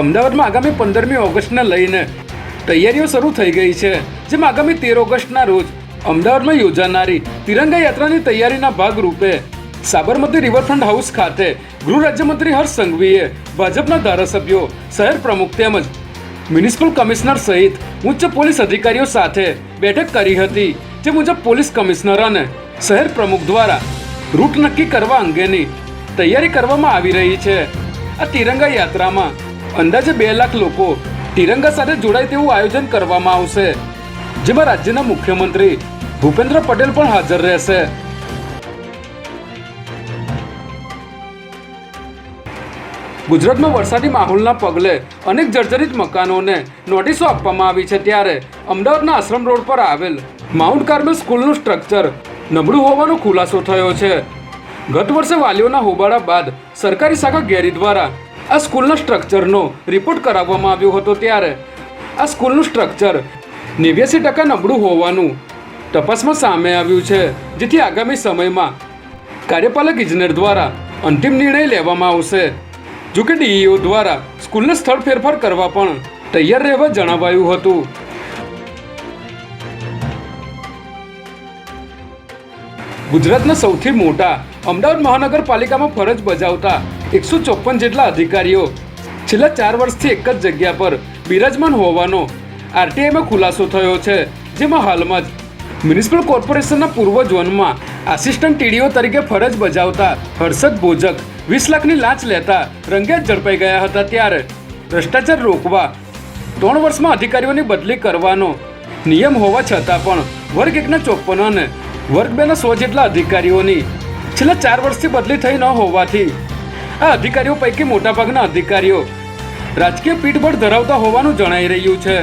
અમદાવાદમાં આગામી પંદરમી ઓગસ્ટને લઈને તૈયારીઓ શરૂ થઈ ગઈ છે, જેમાં આગામી તેર ઓગસ્ટના રોજ અમદાવાદમાં યોજાનારી તિરંગા યાત્રાની તૈયારીના ભાગરૂપે સાબરમતી રિવરફ્રન્ટ હાઉસ ખાતે ગૃહ રાજ્યમંત્રી હર્ષ સંઘવીએ ભાજપના ધારાસભ્યો, શહેર પ્રમુખ તેમજ મ્યુનિસિપલ કમિશનર સહિત ઉચ્ચ પોલીસ અધિકારીઓ સાથે બેઠક કરી હતી, જે મુજબ પોલીસ કમિશનર અને શહેર પ્રમુખ દ્વારા રૂટ નક્કી કરવા અંગેની તૈયારી કરવામાં આવી રહી છે. આ તિરંગા યાત્રામાં અંદાજે બે લાખ લોકો તિરંગા સાથે જોડાય તેવું આયોજન કરવામાં આવશે, જેમાં રાજ્યના મુખ્યમંત્રી ભૂપેન્દ્ર પટેલ પણ હાજર રહેશે. ગુજરાતમાં વરસાદી માહોલના પગલે અનેક જર્જરિત મકાનોને નોટિસો આપવામાં આવી છે ત્યારે અમદાવાદના આશ્રમ રોડ પર આવેલ માઉન્ટ કાર્મેલ સ્કૂલનું સ્ટ્રક્ચર નબળું હોવાનો ખુલાસો થયો છે. ગત વર્ષે વાલીઓના હોબાળા બાદ સરકારી શાખા ગેરી દ્વારા આ સ્કૂલના સ્ટ્રક્ચરનો રિપોર્ટ કરાવવામાં આવ્યો હતો ત્યારે. આ સ્કૂલનું સ્ટ્રક્ચર નેવ્યાસી ટકા નબળું હોવાનું તપાસમાં સામે આવ્યું છે, જેથી આગામી સમયમાં કાર્યપાલક ઇજનેર દ્વારા અંતિમ નિર્ણય લેવામાં આવશે. જોકે ડીઈઓ દ્વારા સ્કૂલને સ્થળ ફેરફાર કરવા પણ તૈયાર રહેવા જણાવાયું હતું. ગુજરાતના સૌથી મોટા અમદાવાદ મહાનગરપાલિકામાં ફરજ બજાવતા એકસો ચોપન જેટલા અધિકારીઓ છેલ્લા ચાર વર્ષથી એક જ જગ્યા પર બિરાજમાન હોવાનો આરટીઆઈમાં ખુલાસો થયો છે, જેમાં હાલમાં જ મ્યુનિસિપલ કોર્પોરેશનના પૂર્વ ઝોનમાં આસિસ્ટન્ટ ટીડીઓ તરીકે ફરજ બજાવતા હર્ષદ ભોજક વીસ લાખની લાંચ લેતા રંગે ઝડપાઈ ગયા હતા ત્યારે ભ્રષ્ટાચાર રોકવા ત્રણ વર્ષમાં અધિકારીઓની બદલી કરવાનો નિયમ હોવા છતાં પણ વર્ગ એકના ચોપન અને વર્ગ બેના સો જેટલા અધિકારીઓની છેલ્લા ચાર વર્ષથી બદલી થઈ ન હોવાથી આ અધિકારીઓ પૈકી મોટાભાગના અધિકારીઓ રાજકીય પીઠબળ ધરાવતા હોવાનું જણાઈ રહ્યું છે.